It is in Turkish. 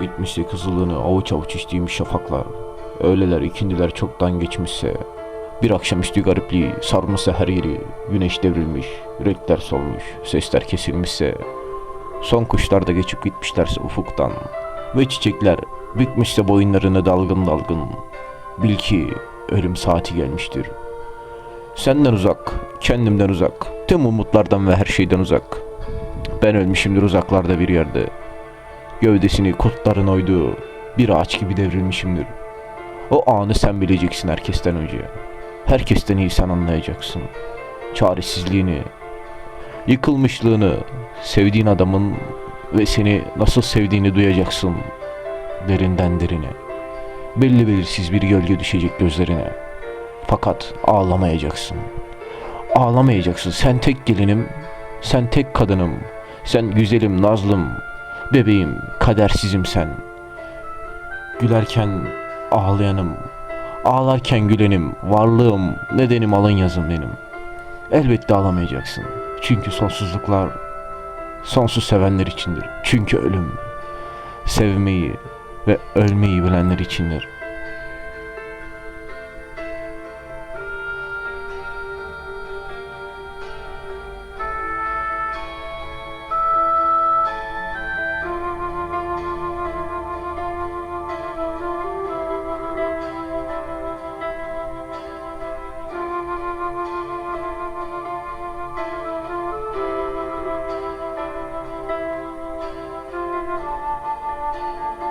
Bitmişse kızılığını avuç avuç içtiğim şafaklar. Öğleler ikindiler çoktan geçmişse. Bir akşamüstü garipliği sarmışsa her yeri. Güneş devrilmiş, renkler solmuş, sesler kesilmişse. Son kuşlar da geçip gitmişlerse ufuktan. Ve çiçekler bükmüşse boyunlarını dalgın dalgın. Bil ki ölüm saati gelmiştir. Senden uzak, kendimden uzak, tüm umutlardan ve her şeyden uzak. Ben ölmüşümdür uzaklarda bir yerde. Gövdesini kurtların oyduğu bir ağaç gibi devrilmişimdir. O anı sen bileceksin herkesten önce. Herkesten iyi sen anlayacaksın. Çaresizliğini, yıkılmışlığını, sevdiğin adamın ve seni nasıl sevdiğini duyacaksın. Derinden derine. Belli belirsiz bir gölge düşecek gözlerine. Fakat ağlamayacaksın. Ağlamayacaksın. Sen tek gelinim, sen tek kadınım. Sen güzelim, nazlım, bebeğim, kadersizim sen. Gülerken ağlayanım, ağlarken gülenim, varlığım, nedenim alın yazım benim. Elbette ağlamayacaksın. Çünkü sonsuzluklar sonsuz sevenler içindir. Çünkü ölüm sevmeyi ve ölmeyi bilenler içindir.